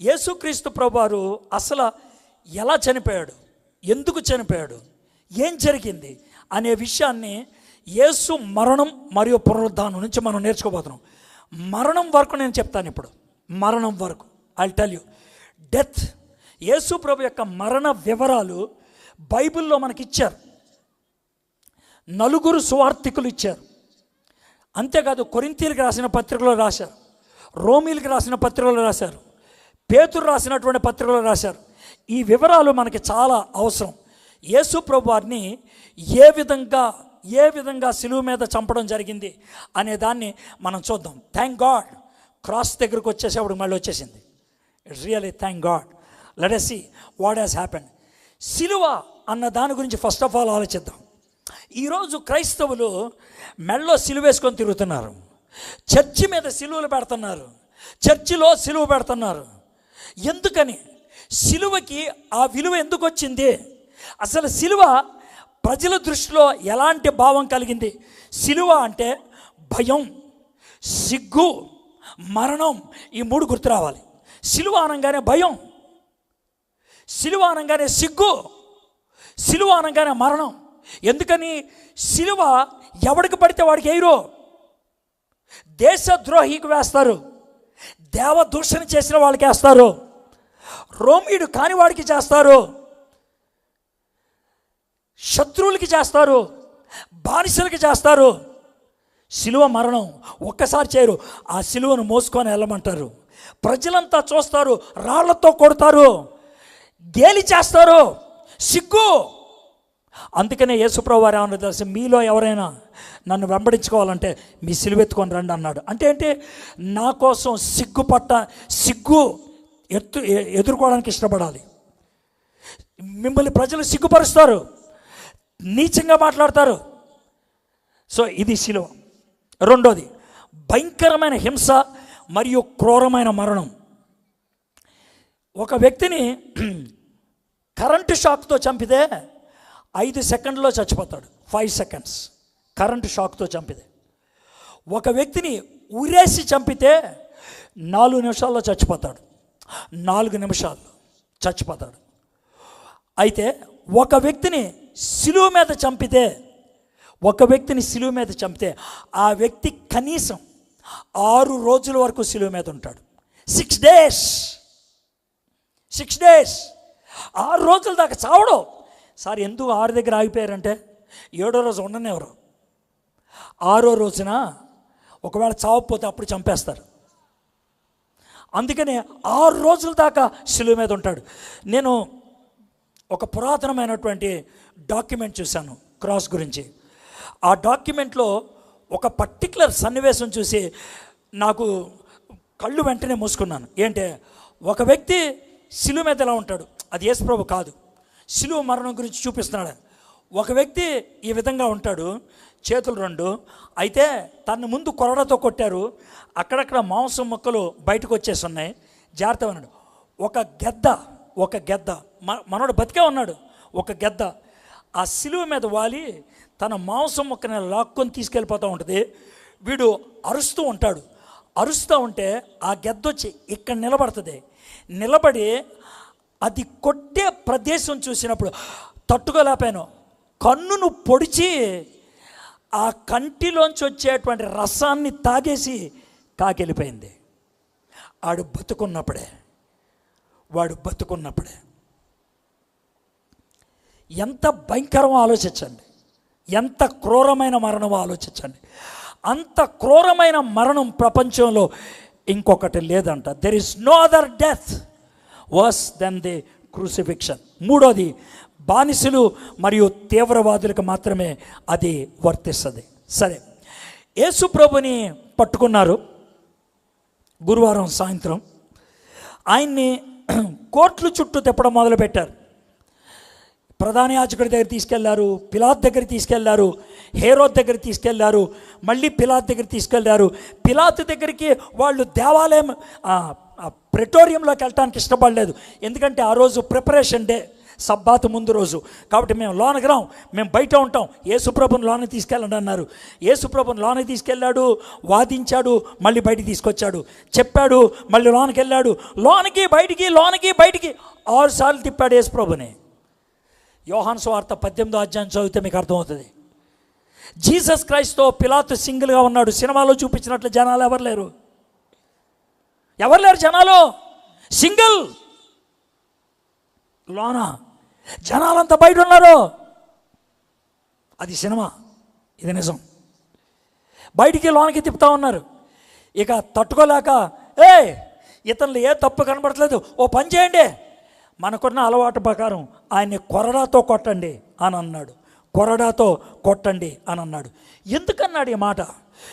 యేసుక్రీస్తు ప్రభువారు అసలు ఎలా చనిపోయాడు? ఎందుకు చనిపోయాడు? ఏం జరిగింది? అనే విషయాన్ని యేసు మరణం మరియు పునరుద్ధానం నుంచి మనం నేర్చుకోబోతున్నాం. మరణం వరకు నేను చెప్తాను ఇప్పుడు. మరణం వరకు. I tell you death Yesu ప్రభు యొక్క మరణ వివరాలు బైబిల్లో మనకి ఇచ్చారు. నలుగురు సువార్థికులు ఇచ్చారు. అంతేకాదు కొరింతీలకు రాసిన పత్రికలో రాశారు. రోమీలకు రాసిన పత్రికలో రాశారు. పేతురు రాసినటువంటి పత్రికలో రాశారు. ఈ వివరాలు మనకి చాలా అవసరం. యేసు ప్రభు వారిని ఏ విధంగా ఏ విధంగా సిలువ మీద చంపడం జరిగింది అనే దాన్ని మనం చూద్దాం. థ్యాంక్ గాడ్ క్రాస్ దగ్గరకు వచ్చేసేవాడు మళ్ళీ వచ్చేసింది. It's really thank God let's see what has happen సిలువ అన్న దాని గురించి ఫస్ట్ ఆఫ్ ఆల్ ఆలోచిద్దాం. ఈరోజు క్రైస్తవులు మెళ్ళో సిలువేసుకొని తిరుగుతున్నారు. చర్చి మీద సిలువలు పెడుతున్నారు. చర్చిలో సిలువ పెడుతున్నారు. ఎందుకని? సిలువకి ఆ విలువ ఎందుకు వచ్చింది అసలు సిలువ ప్రజల దృష్టిలో ఎలాంటి భావం కలిగింది? సిలువ అంటే భయం సిగ్గు మరణం ఈ మూడు గుర్తు రావాలి. సిలువ అనగానే భయం సిలువ అనగానే సిగ్గు సిలువ అనగానే మరణం. ఎందుకని? సిలువ ఎవడికి పడితే వాడికి వేయరు దేశద్రోహికి వేస్తారు. దేవదూషణ చేసిన వాళ్ళకి వేస్తారు. రోమియుడు కాని వాడికి చేస్తారు. శత్రువులకి చేస్తారు. బానిసలకి చేస్తారు. శిలువ మరణం ఒక్కసారి చేయరు. ఆ శిలువను మోసుకొని వెళ్ళమంటారు. ప్రజలంతా చూస్తారు. రాళ్ళతో కొడతారు. గేలి చేస్తారు. సిగ్గు. అందుకనే యేసుప్రభు వారు ఏమన్నా తెలుసు? మీలో ఎవరైనా నన్ను వెంబడించుకోవాలంటే మీ సిలువెత్తుకొని రండి అన్నాడు. అంటే ఏంటి? నా కోసం సిగ్గు పట్ట సిగ్గు ఎత్తు ఎదుర్కోవడానికి ఇష్టపడాలి. మిమ్మల్ని ప్రజలు సిగ్గుపరుస్తారు. నీచంగా మాట్లాడతారు. సో ఇది శిలువ. రెండోది భయంకరమైన హింస మరియు క్రూరమైన మరణం. ఒక వ్యక్తిని కరెంటు షాక్తో చంపితే ఐదు సెకండ్లో చచ్చిపోతాడు. Five seconds. కరెంటు షాక్తో చంపితే. ఒక వ్యక్తిని ఉరేసి చంపితే నాలుగు నిమిషాల్లో చచ్చిపోతాడు. నాలుగు నిమిషాలు చచ్చిపోతాడు. అయితే ఒక వ్యక్తిని సిలువ మీద చంపితే ఒక వ్యక్తిని సిలువ మీద చంపితే ఆ వ్యక్తి కనీసం ఆరు రోజుల వరకు సిలువ మీద ఉంటాడు. సిక్స్ డేస్ సిక్స్ డేస్ ఆరు రోజుల దాకా చావడం. సార్ ఎందుకు ఆరు దగ్గర ఆగిపోయారంటే ఏడో రోజు ఉండనివ్వరు. ఆరో రోజున ఒకవేళ చావకపోతే అప్పుడు చంపేస్తారు. అందుకనే ఆరు రోజుల దాకా సిలువ మీద ఉంటాడు. నేను ఒక పురాతనమైనటువంటి డాక్యుమెంట్ చూశాను క్రాస్ గురించి. ఆ డాక్యుమెంట్లో ఒక పర్టికులర్ సన్నివేశం చూసి నాకు కళ్ళు వెంటనే మూసుకున్నాను. ఏంటే ఒక వ్యక్తి సిలువ మీద ఎలా ఉంటాడు? అది యేసుప్రభు కాదు. సిలువ మరణం గురించి చూపిస్తున్నాడు. ఒక వ్యక్తి ఈ విధంగా ఉంటాడు చేతులు రెండు అయితే తన ముందు కొరడతో కొట్టారు అక్కడక్కడ మాంసం ముక్కలు బయటకు వచ్చేసి ఉన్నాయి జాగ్రత్త ఉన్నాడు ఒక గెద్ద ఒక గెద్ద. మనోడు బతికే ఉన్నాడు. ఒక గెద్ద. ఆ సిలువ మీద వాలి తన మాంసం ముక్కని లాక్కొని తీసుకెళ్ళిపోతూ ఉంటుంది. వీడు అరుస్తూ ఉంటాడు. అరుస్తూ ఉంటే ఆ గెద్ద వచ్చి ఇక్కడ నిలబడుతుంది. నిలబడి అది కొట్టే ప్రదేశం చూసినప్పుడు తట్టుకోలేపాను కన్నును పొడిచి ఆ కంటిలోంచి వచ్చేటువంటి రసాన్ని తాగేసి కాకెళ్ళిపోయింది. ఆడు బతుకున్నప్పుడే వాడు బతుకున్నప్పుడే. ఎంత భయంకరమో ఆలోచించండి. ఎంత క్రూరమైన మరణం ఆలోచించండి. అంత క్రూరమైన మరణం ప్రపంచంలో ఇంకొకటి లేదంట. There is no other death worse than the crucifixion మూడోది బానిసలు మరియు తీవ్రవాదులకు మాత్రమే అది వర్తిస్తుంది. సరే యేసు ప్రభుని పట్టుకున్నారు గురువారం సాయంత్రం. ఆయన్ని కోర్టుల చుట్టూ తిప్పడం మొదలుపెట్టారు. ప్రధాన యాజకుడి దగ్గర తీసుకెళ్ళారు పిలాత్ దగ్గర తీసుకెళ్ళారు హేరోత్ దగ్గర తీసుకెళ్ళారు మళ్ళీ పిలాత్ దగ్గర తీసుకెళ్ళారు. పిలాత్ దగ్గరికి వాళ్ళు దేవాలయం ఆ, ప్రెటోరియంలోకి వెళ్ళటానికి ఇష్టపడలేదు. ఎందుకంటే ఆ రోజు ప్రిపరేషన్ డే. సబ్బాత్ ముందు రోజు. కాబట్టి మేము లోనకి రాం. మేము బయట ఉంటాం. యేసుప్రభుని లోనకి తీసుకెళ్ళండి అన్నారు. యేసుప్రభుని లోనకి తీసుకెళ్ళాడు వాదించాడు మళ్ళీ బయటికి తీసుకొచ్చాడు. చెప్పాడు మళ్ళీ లోనకి వెళ్ళాడు. లోనకి బయటికి లోనకి బయటికి. ఆరుసార్లు తిప్పాడు యేసుప్రభుని యోహాన్ స్వార్త పద్దెనిమిదో అధ్యాయం చదివితే మీకు అర్థమవుతుంది. జీసస్ క్రైస్తో పిలాత్ సింగిల్గా ఉన్నాడు. సినిమాలో చూపించినట్లు జనాలు ఎవరు లేరు? ఎవరు లేరు జనాలు? సింగిల్. లోనా? జనాలంతా బయట ఉన్నారు అది సినిమా. ఇది నిజం. బయటికి లోనికి తిప్పుతా ఉన్నారు. ఇక తట్టుకోలేక ఏ ఇతరులు ఏ తప్పు కనబడట్లేదు. ఓ పని చేయండి. మనకున్న అలవాటు ప్రకారం ఆయన్ని కొరడాతో కొట్టండి అని అన్నాడు. కొరడాతో కొట్టండి అని అన్నాడు. ఎందుకన్నాడు ఈ మాట?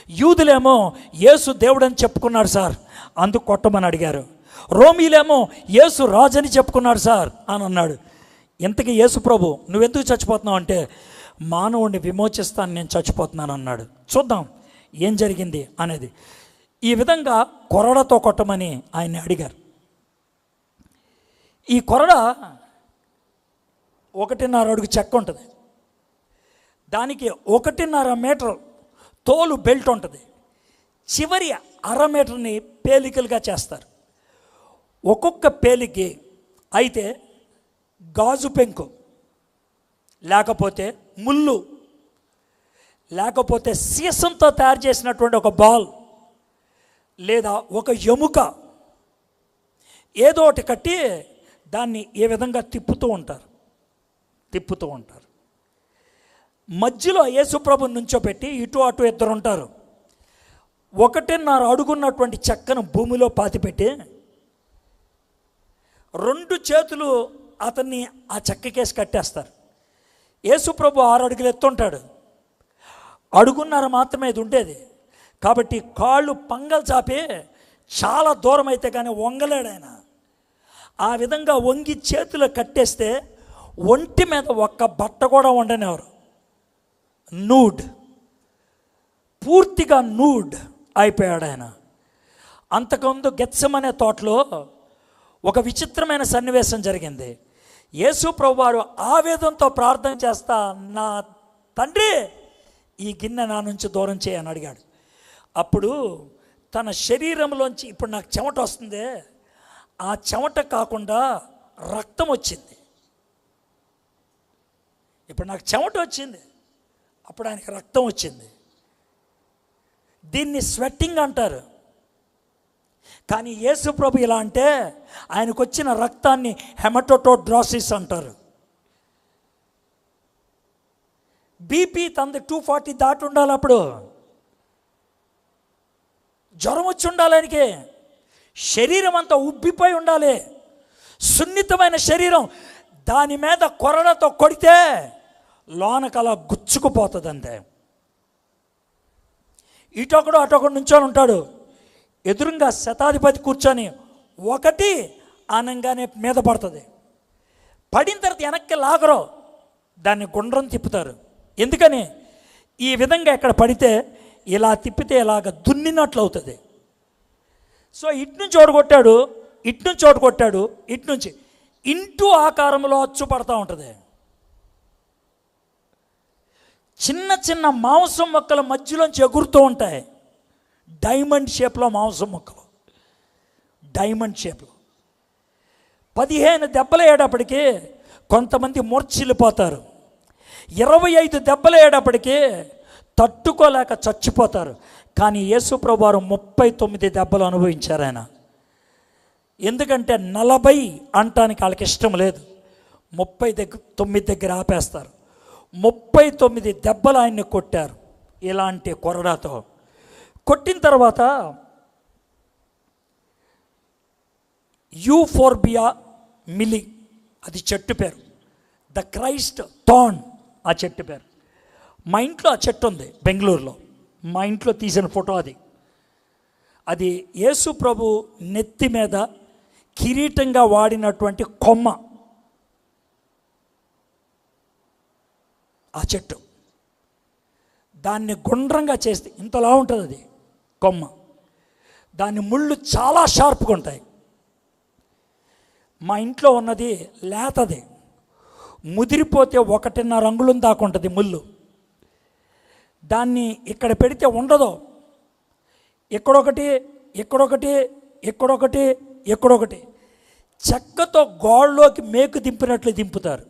యూదులేమో యేసు దేవుడని చెప్పుకున్నాడు సార్ అందుకు కొట్టమని అడిగారు. రోమీలేమో యేసు రాజని చెప్పుకున్నాడు సార్ అని అన్నాడు. ఇంతకీ యేసు ప్రభు నువ్వెందుకు చచ్చిపోతున్నావు? అంటే మానవుడిని విమోచిస్తాను నేను చచ్చిపోతున్నాను అన్నాడు. చూద్దాం ఏం జరిగింది? అనేది. ఈ విధంగా కొరడతో కొట్టమని ఆయన్ని అడిగారు. ఈ కొరడ ఒకటిన్నర అడుగు చెక్క ఉంటుంది. దానికి ఒకటిన్నర మీటర్ తోలు బెల్ట్ ఉంటుంది. చివరి అర మీటర్ని పేలికలుగా చేస్తారు. ఒక్కొక్క పేలికి అయితే గాజు పెంకు. లేకపోతే ముళ్ళు. లేకపోతే సీసంతో తయారు చేసినటువంటి ఒక బాల్. లేదా ఒక ఎముక. ఏదో ఒకటి కట్టి దాన్ని ఏ విధంగా తిప్పుతూ ఉంటారు. తిప్పుతూ ఉంటారు. మధ్యలో యేసుప్రభు నుంచోపెట్టి ఇటు అటు ఇద్దరు ఉంటారు. ఒకటిన్నర అడుగున్నటువంటి చెక్కను భూమిలో పాతిపెట్టి రెండు చేతులు అతన్ని ఆ చెక్కకేసి కట్టేస్తారు. యేసుప్రభు ఆరు అడుగులు ఎత్తుంటాడు. అడుగున్నర మాత్రమే ఇది ఉండేది. కాబట్టి కాళ్ళు పంగలు చాపి చాలా దూరం అయితే కానీ వంగలేడు ఆయన. ఆ విధంగా వంగి చేతులు కట్టేస్తే ఒంటి మీద ఒక్క బట్ట కూడా ఉండనివారు నూడ్. పూర్తిగా నూడ్ అయిపోయాడు ఆయన. అంతకుముందు గెత్సమనే తోటలో ఒక విచిత్రమైన సన్నివేశం జరిగింది. యేసు ప్రభువారు ఆవేదంతో ప్రార్థన చేస్తా నా తండ్రి ఈ గిన్నె నా నుంచి దూరం చేయని అడిగాడు. అప్పుడు తన శరీరంలోంచి ఇప్పుడు నాకు చెమట వస్తుంది. ఆ చెమట కాకుండా రక్తం వచ్చింది. ఇప్పుడు నాకు చెమట వచ్చింది. అప్పుడు ఆయనకి రక్తం వచ్చింది. దీన్ని స్వెట్టింగ్ అంటారు. కానీ యేసుప్రభు ఇలా అంటే ఆయనకు వచ్చిన రక్తాన్ని హెమటోటోడ్రాసిస్ అంటారు. బీపీ తనది టూ ఫార్టీ దాటి ఉండాలి అప్పుడు జ్వరం వచ్చి ఉండాలి ఆయనకి శరీరం అంతా ఉబ్బిపోయి ఉండాలి. సున్నితమైన శరీరం దాని మీద కొరడతో కొడితే లోనకు అలా గుచ్చుకుపోతుంది అంతే ఇటొకడు అటొకడు నుంచో ఉంటాడు ఎదురుగా శతాధిపతి కూర్చొని ఒకటి ఆనంగానే మీద పడుతుంది. పడిన తర్వాత వెనక్కి లాగరు దాన్ని గుండ్రం తిప్పుతారు. ఎందుకని? ఈ విధంగా ఎక్కడ పడితే ఇలా తిప్పితే ఇలాగ దున్నినట్లు అవుతుంది. సో ఇటు నుంచి ఓడగొట్టాడు ఇటు నుంచి ఓడగొట్టాడు ఇటు నుంచి ఇంటూ ఆకారంలో అచ్చు పడతా ఉంటుంది. చిన్న చిన్న మాంసం మొక్కల మధ్యలోంచి ఎగురుతూ ఉంటాయి. డైమండ్ షేప్లో మాంసం ముక్కలు. డైమండ్ షేప్లో. పదిహేను దెబ్బలయ్యేటప్పటికి కొంతమంది మూర్చిల్లిపోతారు ఇరవై ఐదు దెబ్బలయ్యేటప్పటికి తట్టుకోలేక చచ్చిపోతారు. కానీ యేసుప్రభు వారు ముప్పై తొమ్మిది దెబ్బలు అనుభవించారు ఆయన. ఎందుకంటే నలభై అంటానికి వాళ్ళకి ఇష్టం లేదు. ముప్పై దగ్గర తొమ్మిది దగ్గర ఆపేస్తారు. ముప్పై తొమ్మిది దెబ్బలు ఆయన్ని కొట్టారు. ఇలాంటి కొరడాతో. కొట్టిన తర్వాత యూఫోర్బియా మిలి అది చెట్టు పేరు. ద క్రైస్ట్ థాన్ ఆ చెట్టు పేరు. మా ఇంట్లో ఆ చెట్టు ఉంది బెంగళూరులో. మా ఇంట్లో తీసిన ఫోటో అది. అది యేసు ప్రభు నెత్తి మీద కిరీటంగా వాడినటువంటి కొమ్మ. ఆ చెట్టు. దాన్ని గుండ్రంగా చేస్తే ఇంతలా ఉంటుంది అది. కొమ్మ. దాని ముళ్ళు చాలా షార్ప్గా ఉంటాయి. మా ఇంట్లో ఉన్నది లేతది. ముదిరిపోతే ఒకటిన్నర అంగుళం దాకా ఉంటుంది ముళ్ళు. దాన్ని ఇక్కడ పెడితే ఉండదు. ఇక్కడొకటి ఇక్కడొకటి ఇక్కడొకటి ఇక్కడొకటి. చెక్కతో గోడలోకి మేకు దింపినట్లు దింపుతారు.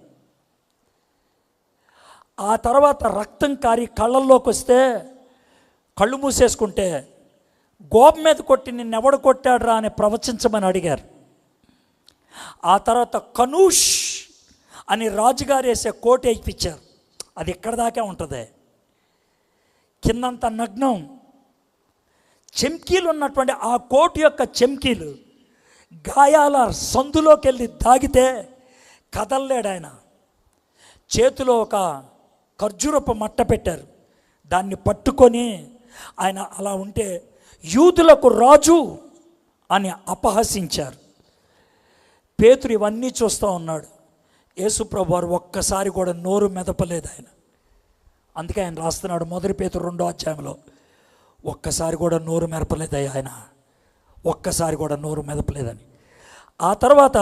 ఆ తర్వాత రక్తం కారి కళ్ళల్లోకి వస్తే కళ్ళు మూసేసుకుంటే గోప మీద కొట్టి నిన్నెవడు కొట్టాడురా అని ప్రవచించమని అడిగారు. ఆ తర్వాత కనూష్ అని రాజుగారు వేసే కోట వేయించారు అది ఎక్కడ దాకా ఉంటుంది? కిందంత నగ్నం. చెమ్కీలు ఉన్నటువంటి ఆ కోటు యొక్క చెమ్కీలు గాయాల సందులోకి వెళ్ళి దాగితే కదల్లేడు ఆయన. చేతిలో ఒక ఖర్జూరపు మట్ట పెట్టారు. దాన్ని పట్టుకొని ఆయన అలా ఉంటే యూదులకు రాజు అని అపహసించారు. పేతురు ఇవన్నీ చూస్తూ ఉన్నాడు. యేసుప్రభు వారు ఒక్కసారి కూడా నోరు మెదపలేదు ఆయన. అందుకే ఆయన రాస్తున్నాడు మొదటి పేతురు రెండో అధ్యాయంలో. ఒక్కసారి కూడా నోరు మెరపలేదయ్యా ఆయన. ఒక్కసారి కూడా నోరు మెదపలేదని. ఆ తర్వాత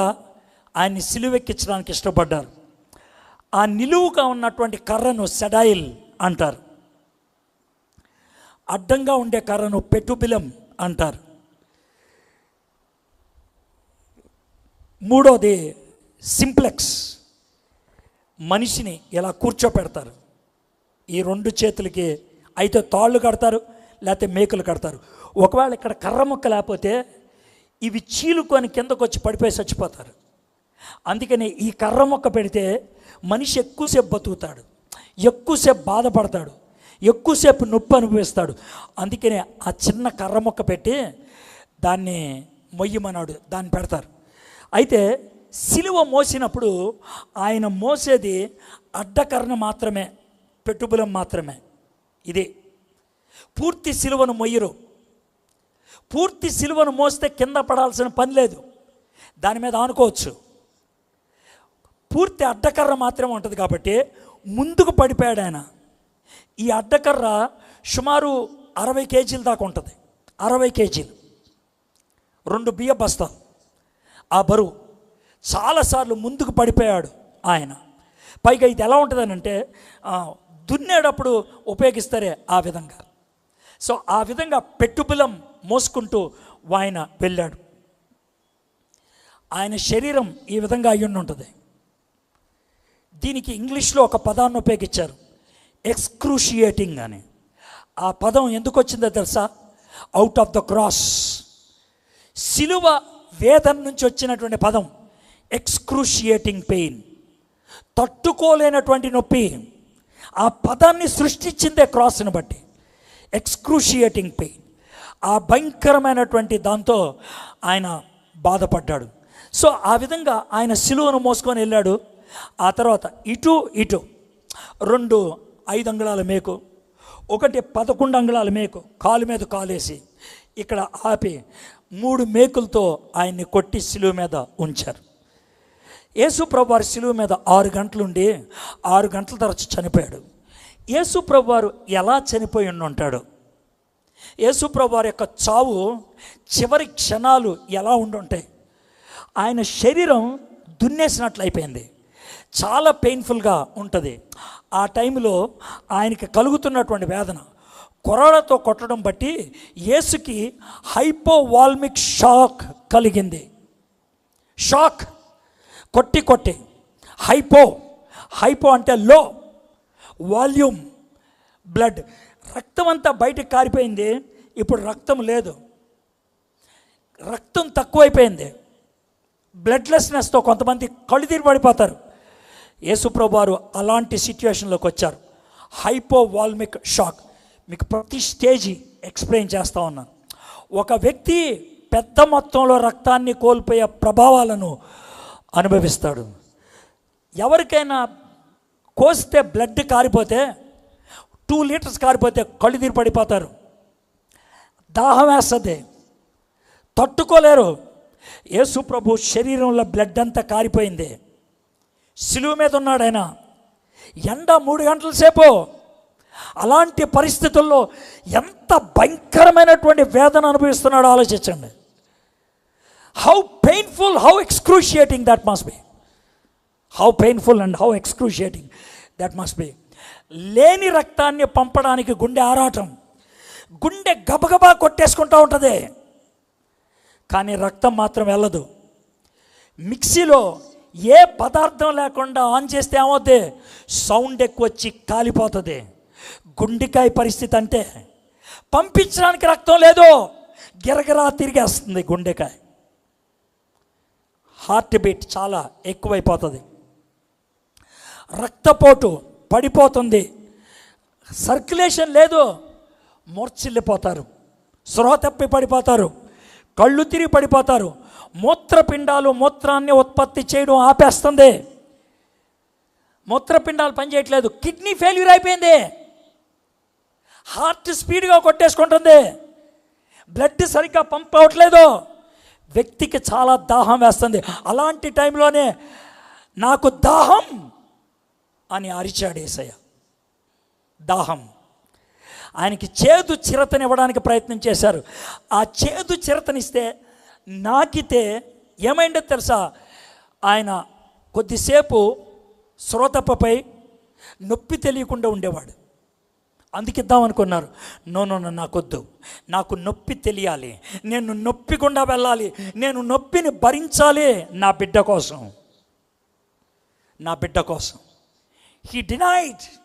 ఆయన్ని సిలువెక్కించడానికి ఇష్టపడ్డారు. ఆ నిలువుగా ఉన్నటువంటి కర్రను సెడాయిల్ అంటారు. అడ్డంగా ఉండే కర్రను పెట్టుబిలం అంటారు. మూడోది సింప్లెక్స్. మనిషిని ఇలా కూర్చోపెడతారు? ఈ రెండు చేతులకి అయితే తాళ్ళు కడతారు లేకపోతే మేకలు కడతారు. ఒకవేళ ఇక్కడ కర్ర ముక్క లేకపోతే ఇవి చీలుకొని కిందకు వచ్చి పడిపోయి చచ్చిపోతారు. అందుకని ఈ కర్ర మొక్క పెడితే మనిషి ఎక్కువసేపు బతుకుతాడు ఎక్కువసేపు బాధపడతాడు. ఎక్కువసేపు నొప్పి అనుభవిస్తాడు. అందుకనే ఆ చిన్న కర్ర మొక్క పెట్టి దాన్ని మొయ్యమన్నాడు దాన్ని పెడతారు. అయితే సిలువ మోసినప్పుడు ఆయన మోసేది అడ్డకర్ణ మాత్రమే పెట్టుబలం మాత్రమే. ఇది. పూర్తి సిలువను మొయ్యరు. పూర్తి సిలువను మోస్తే కింద పడాల్సిన పని లేదు. దాని మీద ఆనుకోవచ్చు. పూర్తి అడ్డకర్ర మాత్రమే ఉంటుంది కాబట్టి ముందుకు పడిపోయాడు ఆయన. ఈ అడ్డకర్ర సుమారు అరవై కేజీల దాకా ఉంటుంది. అరవై కేజీలు. రెండు బియ్య బస్తాలు. ఆ బరువు చాలాసార్లు ముందుకు పడిపోయాడు ఆయన. పైగా ఇది ఎలా ఉంటుందనంటే దున్నేటప్పుడు ఉపయోగిస్తారే ఆ విధంగా. సో ఆ విధంగా పెట్టుబలం మోసుకుంటూ ఆయన వెళ్ళాడు. ఆయన శరీరం ఈ విధంగా అయ్యుండి ఉంటుంది దీనికి ఇంగ్లీష్లో ఒక పదాన్ని ఉపయోగించారు. ఎక్స్క్రూషియేటింగ్ అని. ఆ పదం ఎందుకు వచ్చిందో తెలుసా? అవుట్ ఆఫ్ ద క్రాస్ సిలువ వేదన నుంచి వచ్చినటువంటి పదం ఎక్స్క్రూషియేటింగ్ పెయిన్. తట్టుకోలేనటువంటి నొప్పి. ఆ పదాన్ని సృష్టించిందే క్రాస్ని బట్టి. Excruciating pain. ఆ భయంకరమైనటువంటి దాంతో ఆయన బాధపడ్డాడు. సో ఆ విధంగా ఆయన సిలువను మోసుకొని వెళ్ళాడు. ఆ తర్వాత ఇటు ఇటు. రెండు ఐదు అంగుళాల మేకు ఒకటి పదకొండు అంగుళాల మేకు కాలు మీద కాలేసి ఇక్కడ ఆపి మూడు మేకులతో ఆయన్ని కొట్టి సిలువ మీద ఉంచారు. యేసు ప్రభు సిలువ మీద ఆరు గంటలుండి ఆరు గంటల తరచు చనిపోయాడు. యేసు ప్రభు వారు ఎలా చనిపోయి ఉంటాడు యేసు ప్రభు వారి యొక్క చావు చివరి క్షణాలు ఎలా ఉండుంటాయి? ఆయన శరీరం దున్నేసినట్లు అయిపోయింది. చాలా పెయిన్ఫుల్గా ఉంటుంది. ఆ టైంలో ఆయనకి కలుగుతున్నటువంటి వేదన. కొరడతో కొట్టడం బట్టి యేసుకి హైపోవాల్మిక్ షాక్ కలిగింది. షాక్. కొట్టి కొట్టి. హైపో. హైపో అంటే లో. వాల్యూమ్. బ్లడ్. రక్తం అంతా బయటకు కారిపోయింది. ఇప్పుడు రక్తం లేదు. రక్తం తక్కువైపోయింది. బ్లడ్లెస్నెస్తో కొంతమంది కళ్ళు తీరి పడిపోతారు. యేసుప్రభు వారు అలాంటి సిచ్యువేషన్లోకి వచ్చారు. Hypo volemic shock. మీకు ప్రతి స్టేజీ ఎక్స్ప్లెయిన్ చేస్తూ ఉన్నాను. ఒక వ్యక్తి పెద్ద మొత్తంలో రక్తాన్ని కోల్పోయే ప్రభావాలను అనుభవిస్తాడు. ఎవరికైనా కోస్తే బ్లడ్ కారిపోతే టూ లీటర్స్ కారిపోతే కళ్ళు తీరి పడిపోతారు. దాహం వేస్తుంది. తట్టుకోలేరు. యేసు ప్రభు శరీరంలో బ్లడ్ అంతా కారిపోయింది. సిలువ మీద ఉన్నాడు ఆయన. ఎండ మూడు గంటల సేపు. అలాంటి పరిస్థితుల్లో ఎంత భయంకరమైనటువంటి వేదన అనుభవిస్తున్నాడో ఆలోచించండి. How painful how excruciating that must be how painful and how excruciating that must be లేని రక్తాన్ని పంపడానికి గుండె ఆరాటం. గుండె గబగబా కొట్టేసుకుంటూ ఉంటుంది. కానీ రక్తం మాత్రం వెళ్ళదు. మిక్సీలో ఏ పదార్థం లేకుండా ఆన్ చేస్తే ఏమవుతుంది సౌండ్ ఎక్కువ వచ్చి కాలిపోతుంది. గుండెకాయ పరిస్థితి అంటే పంపించడానికి రక్తం లేదు. గిరగిరా తిరిగేస్తుంది గుండెకాయ. హార్ట్ బీట్ చాలా ఎక్కువైపోతుంది. రక్తపోటు పడిపోతుంది. సర్క్యులేషన్ లేదు. మూర్చిల్లిపోతారు. స్పృహ తప్పి పడిపోతారు. కళ్ళు తిరిగి పడిపోతారు. మూత్రపిండాలు మూత్రాన్ని ఉత్పత్తి చేయడం ఆపేస్తుంది. మూత్రపిండాలు పనిచేయట్లేదు కిడ్నీ ఫెయిల్యూర్ అయిపోయింది. హార్ట్ స్పీడ్గా కొట్టేసుకుంటుంది. బ్లడ్ సరిగ్గా పంప్ అవ్వట్లేదు. వ్యక్తికి చాలా దాహం వేస్తుంది. అలాంటి టైంలోనే నాకు దాహం అని అరిచాడు ఏసయ్య. దాహం. ఆయనకి చేదు చిరతనివ్వడానికి ప్రయత్నం చేశారు. ఆ చేదు చిరతనిస్తే నాకితే ఏమైందో తెలుసా? ఆయన కొద్దిసేపు శ్రోతపపై నొప్పి తెలియకుండా ఉండేవాడు. అందుకు ఇద్దామనుకున్నారు నో నో నాకొద్దు. నాకు నొప్పి తెలియాలి. నేను నొప్పి గుండా వెళ్ళాలి. నేను నొప్పిని భరించాలి నా బిడ్డ కోసం. నా బిడ్డ కోసం. హీ డినైడ్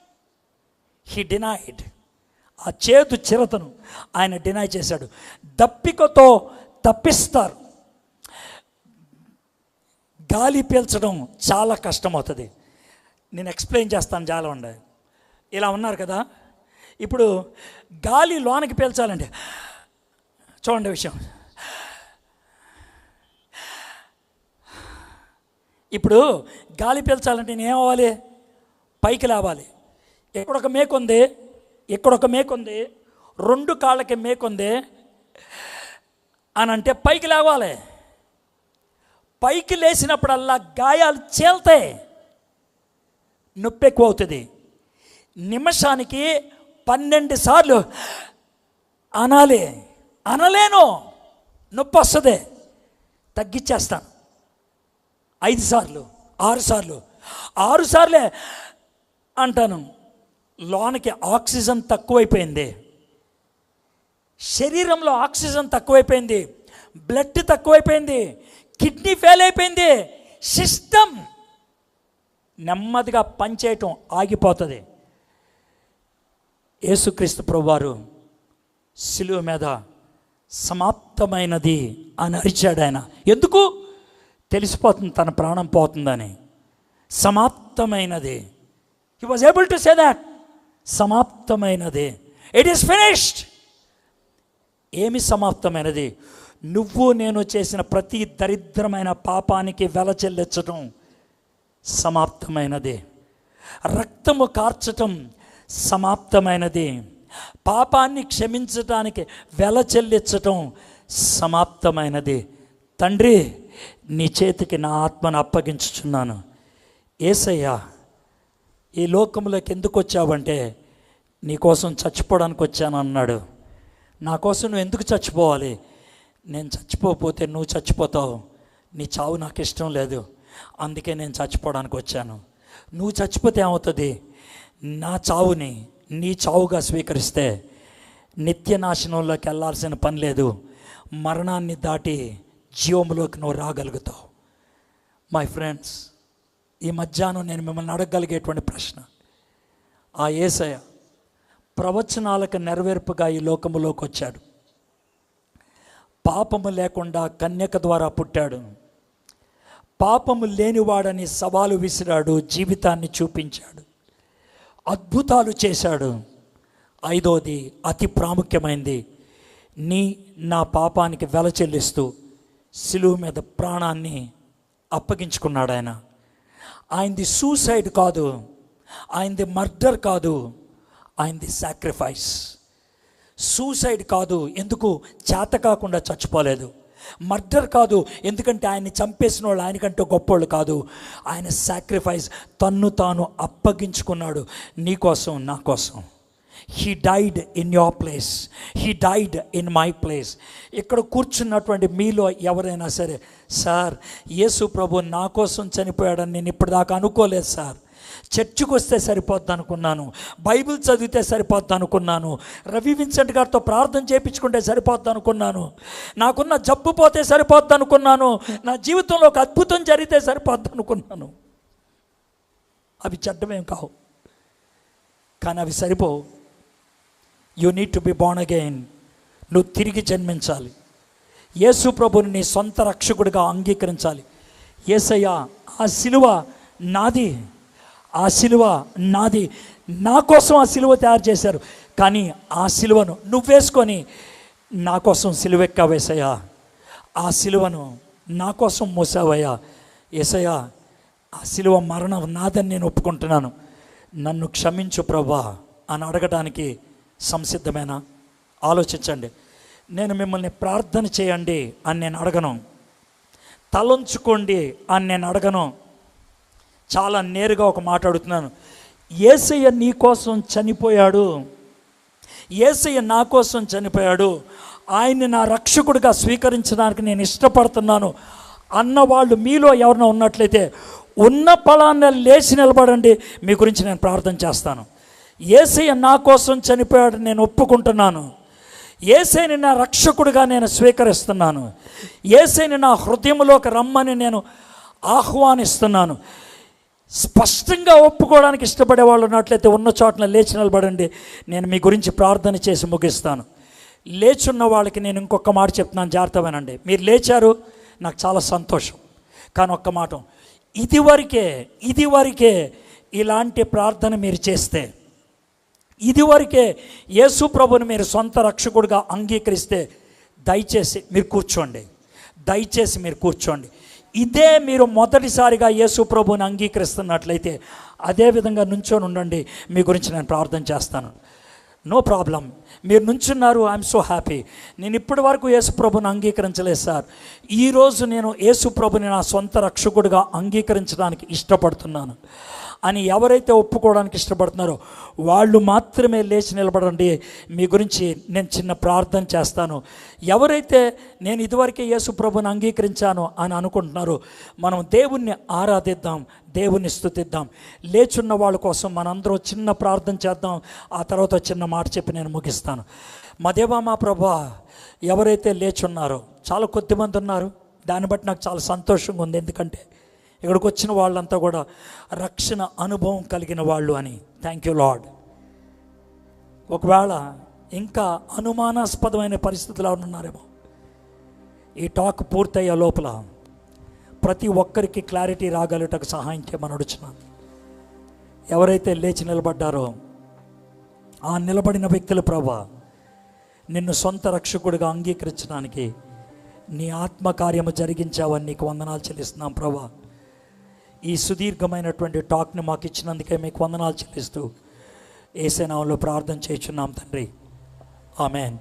హీ డినైడ్ ఆ చేతు చిరతను ఆయన డినై చేశాడు. దప్పికతో తప్పిస్తారు. గాలి పీల్చడం చాలా కష్టమవుతుంది. నేను ఎక్స్ప్లెయిన్ చేస్తాను చాలా ఉండే ఇలా ఉన్నారు కదా? ఇప్పుడు గాలి లోనకి పీల్చాలండి చూడండి విషయం. ఇప్పుడు గాలి పీల్చాలంటే నేను ఏమవ్వాలి? పైకి లేవాలి. ఎక్కడొక మేకు ఉంది ఎక్కడొక మేకుంది? రెండు కాళ్ళకి మేకుంది? అని అంటే పైకి లేవాలి. పైకి లేచినప్పుడల్లా గాయాలు చేల్తాయి నొప్పి ఎక్కువ అవుతుంది నిమిషానికి పన్నెండు సార్లు అనాలి. అనలేను. నొప్పి వస్తుంది. తగ్గించేస్తాను ఐదు సార్లు ఆరు సార్లు. ఆరు సార్లే అంటాను. లోనికి ఆక్సిజన్ తక్కువైపోయింది. శరీరంలో ఆక్సిజన్ తక్కువైపోయింది బ్లడ్ తక్కువైపోయింది కిడ్నీ ఫెయిల్ అయిపోయింది సిస్టమ్ నెమ్మదిగా పనిచేయటం ఆగిపోతుంది. యేసుక్రీస్తు ప్రభువారు శిలువ మీద సమాప్తమైనది అని అరిచాడు ఆయన. ఎందుకు? తెలిసిపోతుంది తన ప్రాణం పోతుందని. సమాప్తమైనది. He was able to say that సమాప్తమైనది. It is finished ఏమి సమాప్తమైనది? నువ్వు నేను చేసిన ప్రతి దరిద్రమైన పాపానికి వెల చెల్లించటం సమాప్తమైనది. రక్తము కార్చటం సమాప్తమైనది. పాపాన్ని క్షమించటానికి వెల చెల్లించటం సమాప్తమైనది. తండ్రి నీ చేతికి నా ఆత్మను అప్పగించుచున్నాను. ఏసయ్యా ఈ లోకంలోకి ఎందుకు వచ్చావంటే నీకోసం చచ్చిపోవడానికి వచ్చాను అన్నాడు నా కోసం నువ్వు ఎందుకు చచ్చిపోవాలి? నేను చచ్చిపోతే నువ్వు చచ్చిపోతావు. నీ చావు నాకు ఇష్టం లేదు. అందుకే నేను చచ్చిపోవడానికి వచ్చాను. నువ్వు చచ్చిపోతే ఏమవుతుంది? నా చావుని నీ చావుగా స్వీకరిస్తే నిత్య నాశనంలోకి వెళ్ళాల్సిన పని లేదు. మరణాన్ని దాటి జీవంలోకి నువ్వు రాగలుగుతావు. మై ఫ్రెండ్స్ ఈ మధ్యాహ్నం నేను మిమ్మల్ని అడగగలిగేటువంటి ప్రశ్న. ఆ ఏసయ్య ప్రవచనాలకు నెరవేర్పుగా ఈ లోకములోకి వచ్చాడు. పాపము లేకుండా కన్యక ద్వారా పుట్టాడు. పాపము లేనివాడని సవాలు విసిరాడు జీవితాన్ని చూపించాడు. అద్భుతాలు చేశాడు. ఐదోది అతి ప్రాముఖ్యమైనది నీ నా పాపానికి వెల చెల్లిస్తూ సిలువు మీద ప్రాణాన్ని అప్పగించుకున్నాడు ఆయన ఆయనది సూసైడ్ కాదు ఆయనది మర్డర్ కాదు ఆయనది సాక్రిఫైస్ సూసైడ్ కాదు ఎందుకు? చేత కాకుండా చచ్చిపోలేదు. మర్డర్ కాదు ఎందుకంటే ఆయన్ని చంపేసిన వాళ్ళు ఆయనకంటే గొప్పోళ్ళు కాదు. ఆయన సాక్రిఫైస్ తన్ను తాను అప్పగించుకున్నాడు. నీ కోసం నా కోసం. He died in your place he died in my place ఇక్కడ కూర్చున్నటువంటి మీలో ఎవరైనా సరే సార్ యేసు ప్రభు నా కోసం చనిపోయాడని నేను ఇప్పటిదాకా అనుకోలేదు సార్. చర్చికి వస్తే సరిపోద్ది అనుకున్నాను. బైబిల్ చదివితే సరిపోద్ది అనుకున్నాను. రవి విన్సెంట్ గారితో ప్రార్థన చేయించుకుంటే సరిపోద్ది అనుకున్నాను. నాకున్న జబ్బు పోతే సరిపోద్ది అనుకున్నాను. నా జీవితంలో ఒక అద్భుతం జరిగితే సరిపోద్ది అనుకున్నాను. అవి చెడ్డమేం కావు. కానీ అవి సరిపోవు. You need to be born again నువ్వు తిరిగి జన్మించాలి. యేసు ప్రభుని నీ సొంత రక్షకుడిగా అంగీకరించాలి. ఏసయ్య ఆ సిలువ నాది. ఆ సిలువ నాది. నా కోసం ఆ సిలువ తయారు చేశారు. కానీ ఆ సిలువను నువ్వేసుకొని నా కోసం సిలువెక్కావేసయ్యా ఆ సిలువను నా కోసం మోసావయ్యా. ఏసయ్యా ఆ సిలువ మరణం నాదని నేను ఒప్పుకుంటున్నాను. నన్ను క్షమించు ప్రభా అని అడగడానికి సంసిద్ధమేనా? ఆలోచించండి. నేను మిమ్మల్ని ప్రార్థన చేయండి అని నేను అడగను. తలంచుకోండి అని నేను అడగను. చాలా నేరుగా ఒక మాట అడుగుతున్నాను. ఏసయ్య నీ కోసం చనిపోయాడు. ఏసయ్య నా కోసం చనిపోయాడు. ఆయన్ని నా రక్షకుడిగా స్వీకరించడానికి నేను ఇష్టపడుతున్నాను. అన్నవాళ్ళు మీలో ఎవరైనా ఉన్నట్లయితే ఉన్న ఫలాన్ని లేచి నిలబడండి. మీ గురించి నేను ప్రార్థన చేస్తాను. ఏసయ్య నా కోసం చనిపోయాడు నేను ఒప్పుకుంటున్నాను. ఏసైని నా రక్షకుడిగా నేను స్వీకరిస్తున్నాను. ఏసైని నా హృదయంలోకి రమ్మని నేను ఆహ్వానిస్తున్నాను. స్పష్టంగా ఒప్పుకోవడానికి ఇష్టపడే వాళ్ళు ఉన్నట్లయితే ఉన్న చోట్ల లేచి నిలబడండి. నేను మీ గురించి ప్రార్థన చేసి ముగిస్తాను. లేచున్న వాళ్ళకి నేను ఇంకొక మాట చెప్తున్నాను జాగ్రత్తమేనండి మీరు లేచారు నాకు చాలా సంతోషం. కానీ ఒక్క మాట ఇదివరకే ఇదివరకే ఇలాంటి ప్రార్థన మీరు చేస్తే ఇదివరకే యేసు ప్రభుని మీరు సొంత రక్షకుడిగా అంగీకరిస్తే దయచేసి మీరు కూర్చోండి. దయచేసి మీరు కూర్చోండి. ఇదే మీరు మొదటిసారిగా యేసు ప్రభుని అంగీకరిస్తున్నట్లయితే అదే విధంగా నుంచొని ఉండండి. మీ గురించి నేను ప్రార్థన చేస్తాను. No problem. మీరు నుంచున్నారు. I'm so happy. నేను ఇప్పటి వరకు యేసు ప్రభుని అంగీకరించలేదు సార్. ఈరోజు నేను యేసు ప్రభుని నా సొంత రక్షకుడిగా అంగీకరించడానికి ఇష్టపడుతున్నాను. అని ఎవరైతే ఒప్పుకోవడానికి ఇష్టపడుతున్నారో వాళ్ళు మాత్రమే లేచి నిలబడండి. మీ గురించి నేను చిన్న ప్రార్థన చేస్తాను. ఎవరైతే నేను ఇదివరకే యేసు ప్రభుని అంగీకరించాను అని అనుకుంటున్నారో మనం దేవుణ్ణి ఆరాధిద్దాం దేవుణ్ణి స్థుతిద్దాం లేచున్న వాళ్ళ కోసం మనందరూ చిన్న ప్రార్థన చేద్దాం. ఆ తర్వాత చిన్న మాట చెప్పి నేను ముగిస్తాను. మా దేవా మా ప్రభా ఎవరైతే లేచున్నారో చాలా కొద్దిమంది ఉన్నారు. దాన్ని బట్టి నాకు చాలా సంతోషంగా ఉంది. ఎందుకంటే ఇక్కడికి వచ్చిన వాళ్ళంతా కూడా రక్షణ అనుభవం కలిగిన వాళ్ళు అని. థ్యాంక్ యూ లాడ్ ఒకవేళ ఇంకా అనుమానాస్పదమైన పరిస్థితులు ఉన్నారేమో ఈ టాక్ పూర్తయ్యే లోపల ప్రతి ఒక్కరికి క్లారిటీ రాగలుగుటకు సహాయం చేయమని అడుచున్నాను ఎవరైతే లేచి నిలబడ్డారో ఆ నిలబడిన వ్యక్తులు ప్రభా నిన్ను సొంత రక్షకుడిగా అంగీకరించడానికి నీ ఆత్మకార్యము జరిగించావని నీకు వందనాలు చెల్లిస్తున్నాం ప్రభా. ఈ సుదీర్ఘమైనటువంటి టాక్ని మాకు ఇచ్చినందుకే మీకు వందనాలు చెల్లిస్తూ ఏసేనాంలో ప్రార్థన చేస్తున్నాం తండ్రి. ఆమెన్.